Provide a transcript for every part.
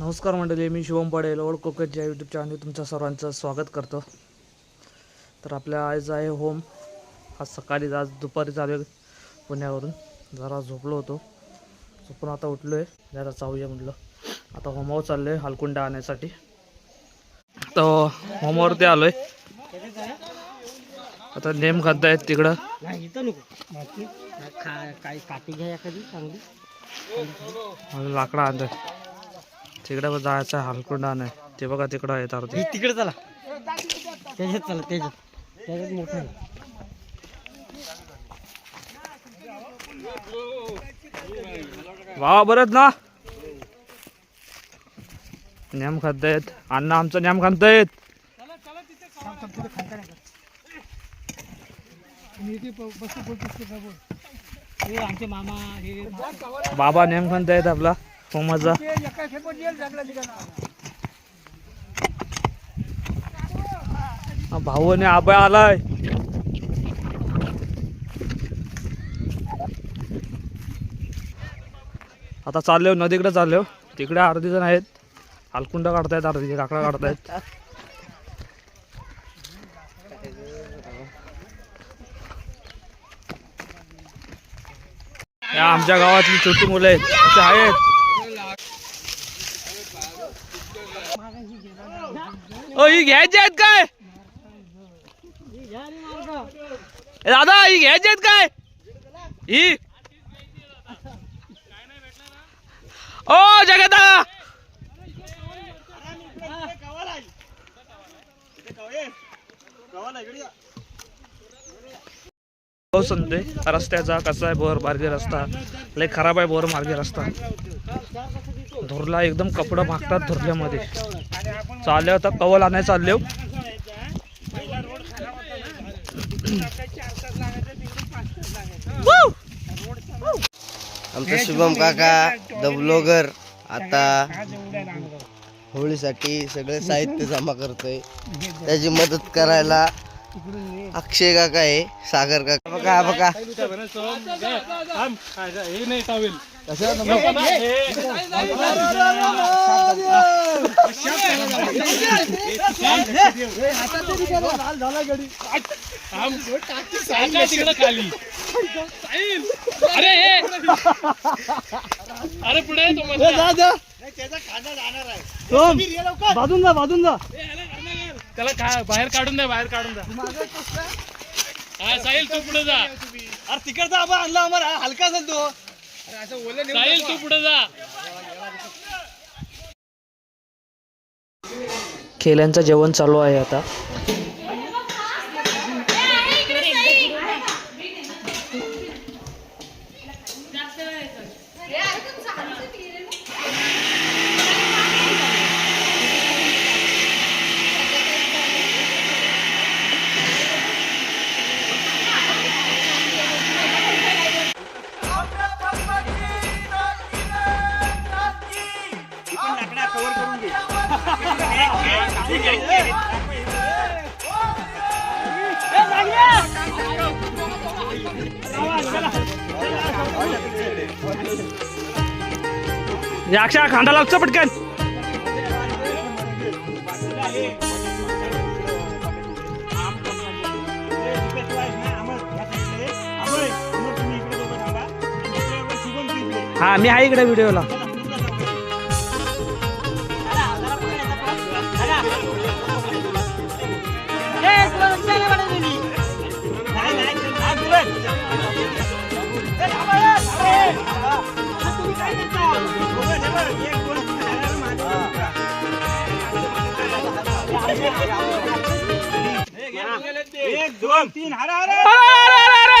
नमस्कार मंडळी मी शिवम पडेल ओल्ड कोकट या यूट्यूब चॅनल तुमच्या सर्वांचं स्वागत करतो. तर आपल्या आज आहे होम आज सकाळी आज दुपारी चालू आहे पुण्यावरून. जरा झोपलो होतो. झोपून आता उठलो आहे जरा चावूया म्हटलं. आता होमावर चाललो आहे हालकुंडा आणण्यासाठी तर होमावरती आलो आहे आता नेम खात आहेत तिकडं. लाकडं आणत तिकडे जायचं हालकुंडा आणाय ते बघा तिकडं आहेत अर्धे तिकडे चला. त्याच्यात चला त्याच्यात. त्याच्यात मोठं वा बरंच ना. नेम खात अण्णा आमचं नेम खात हे बाबा नेम खात आहेत आपला. होमाचा हा, भाऊ आणि आबा आलाय. आता चाललो नदीकडे चाललो तिकडे अर्धी जण आहेत. हालकुंड काढतायत अर्धी काकडा काढतायत. या आमच्या गावातली छोटी मुलं आहेत. आहेत. ओ ही घ्यायचे आहेत काय? दादा ही घ्यायचे आहेत काय? ही? ओ जगदा! हो सांगते रस्त्याचा कसा आहे बोर मार्गे रस्ता? लय खराब आहे भोर मार्गे रस्ता. धुरला एकदम कपडं मागतात धुरल्यामध्ये. चालले होता कवल आणाय चालले हो. आमचा शुभम काका द ब्लॉगर आता होळीसाठी सगळे साहित्य जमा करतोय. त्याची मदत करायला अक्षय काका आहे सागर काका. बघा हा बघा. अरे पुढे बाजून जा बाजून जा. त्याला का बाहेर काढून द्या बाहेर काढून द्या हा साहिल तू पुढे जा. अरे तिकडचा आबा आणला आम्हाला हलका असेल तो. साहिल तू पुढे जा. खेल्यांचं जेवण चालू आहे आता. अक्षय खांदा लागतो पटकन. हा मी आहे इकडे व्हिडिओला एक दोन तीन हरा हरा अरे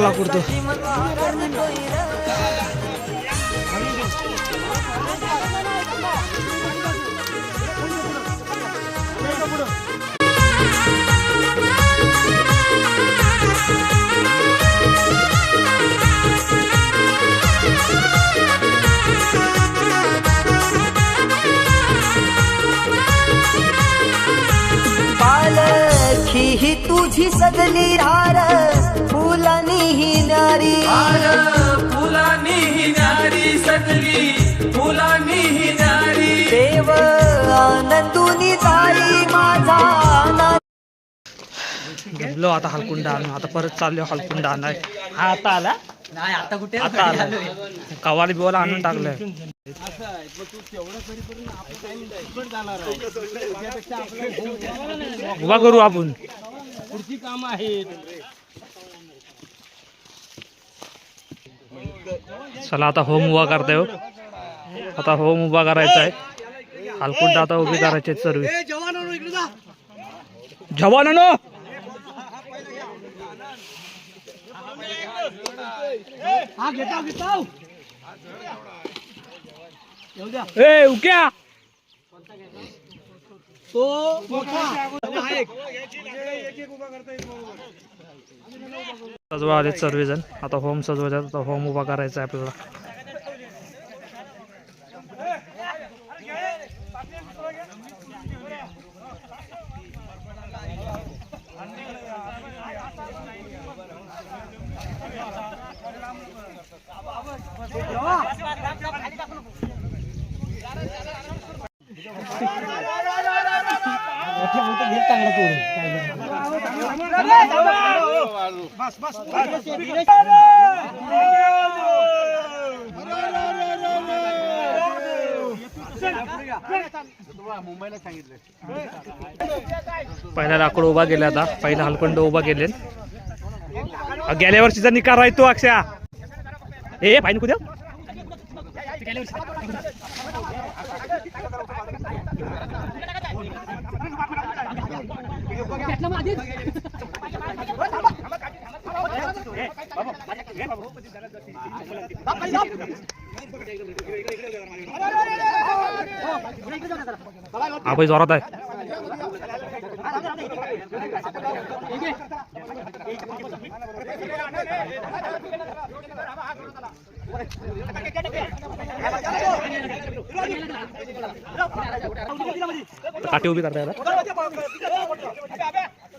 लाकूड तो तुझी सजली रार फुलानी ही नारी. फुलानी ही नारी सजली फुलानी ही नारी. देव आनंदुनी जाई माझा गेलो आता हलकुंडा आणून. आता परत चाललो हलकुंडा आणाय. हा आता आला? नाही आता कुठे आता आला. कवाली बिवाला आणून टाकलंय. उभा करू आपण. चला आता होम उभा करताय हो. आता होम उभा करायचा आहे. हलकुंडा आता उभी करायची सर्व. जवानो ए उक्या! सजवा आले सर्वजण. आता होम सजवायचा आता होम उभा करायचा आहे आपल्याला. पहिला लाकूड उभा गेले आता. पहिला हलकंड उभा गेले गेल्या वर्षीचा निकाल राहतो अक्षया. ए फाईन कुद्या हा भाई जोरात आहे काठी उभी करताय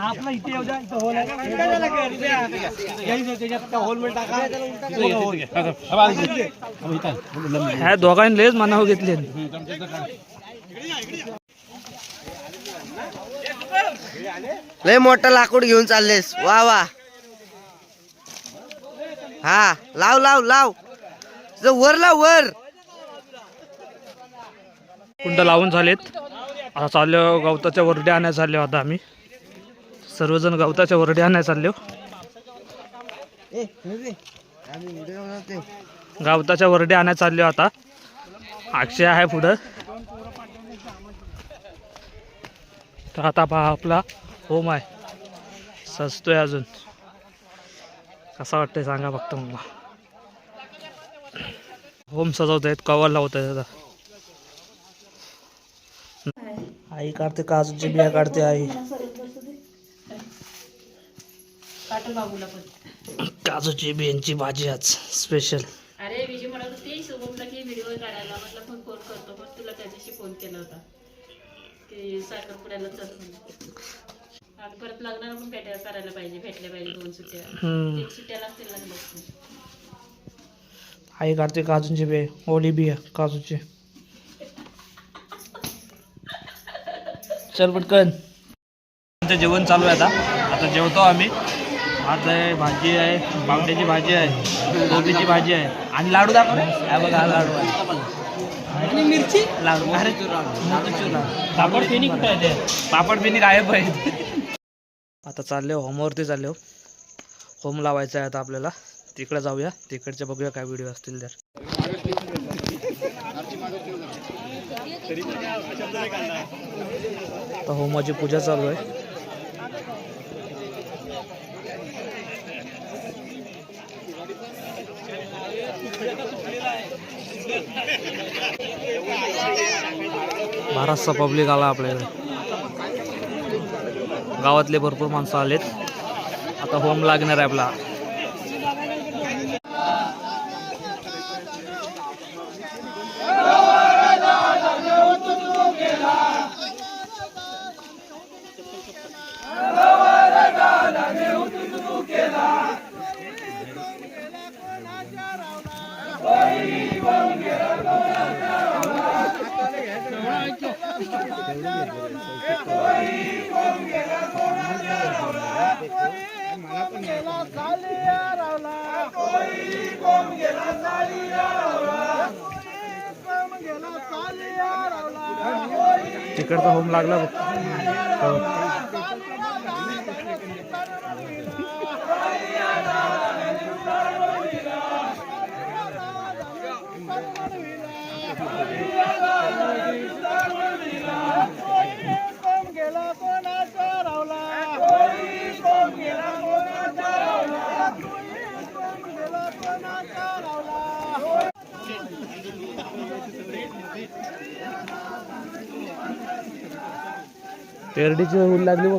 आपला इथे येऊ द्या इथं होल आहे. त्याच्यात होलमध्ये टाका. ह्या दोघांनी लयच मनावर घेतले लय मोठं लाकूड घेऊन चाललेस. वा वा. हा लाव लाव लाव. ज- वर लाव वर. कुंड लावून झालेत. आता चाललो गवताच्या वरड्या आणायला चाललो आता आम्ही. सर्वजण गवताच्या वरड्या आणायला चाललो गवताच्या वरड्या आणायला चाललो आता. अक्षय आहे पुढं. तर आता पहा आपला होम आहे. सजतोय अजून. कसा वाटतंय सांगा फक्त मला. होम सजवत आहेत कवर लावत आहेत आता. आई काढते काजूची बिया काढते आई. काजूची बियांची भाजी आज स्पेशल अरे विजय म्हणत होती शुभमला की व्हिडिओ काढायला. म्हटलं पण फोन करतो. पण तुला त्याच्याशी फोन केला होता. की साखरपुड्याला चल म्हणून. आणि परत लग्नाला पण भेटायला करायला पाहिजे भेटल्या पाहिजे दोन सुट्ट्या तीन सुट्ट्या लागतील लागल्या आई काढते काजूची बिया ओली बिया काजूची. चल पटकन. जेवण चालू आहे आता. आता जेवतो आम्ही. भात आहे भाजी आहे बांगड्याची भाजी आहे कोबीची भाजी आहे. आणि लाडू दाखव रे. हा बघा हा लाडू आहे. आणि मिरची? लाडू. अरे लाडू पापड कुठे आहे ते? पापड फेनी गायब आहे. आता चालले होमवरती चालले हो. होम लावायचं आहे आता आपल्याला. तिकडे जाऊया. तिकडचे बघूया काय व्हिडिओ असतील तर. होमाची पूजा चालू आहे. बराचसा पब्लिक आला आपल्याला गावातले भरपूर माणसं आलेत. आता होम लागणार आहे आपला. तिकडचा होम लागला बघ. तेरडीची पेरडीची होईल लागली बघ.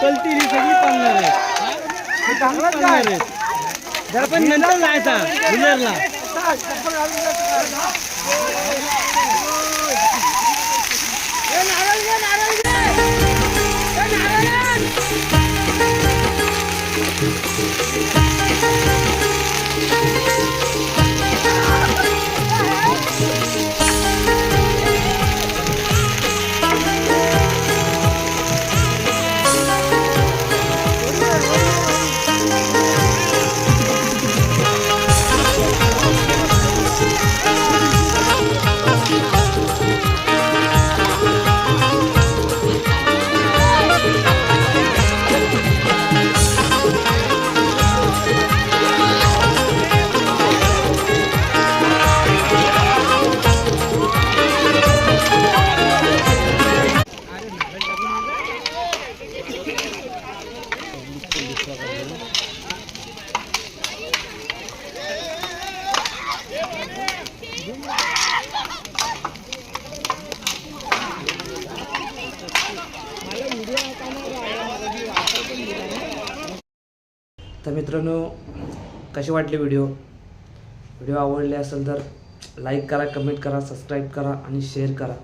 चलती ही सगळी पाळणार आहे चांगलाच आहे. जरा पण नंतर जायचा. बुलेरला कसे वाटले व्हिडिओ? व्हिडिओ आवडले असेल तर लाईक करा कमेंट करा सबस्क्राईब करा आणि शेअर करा.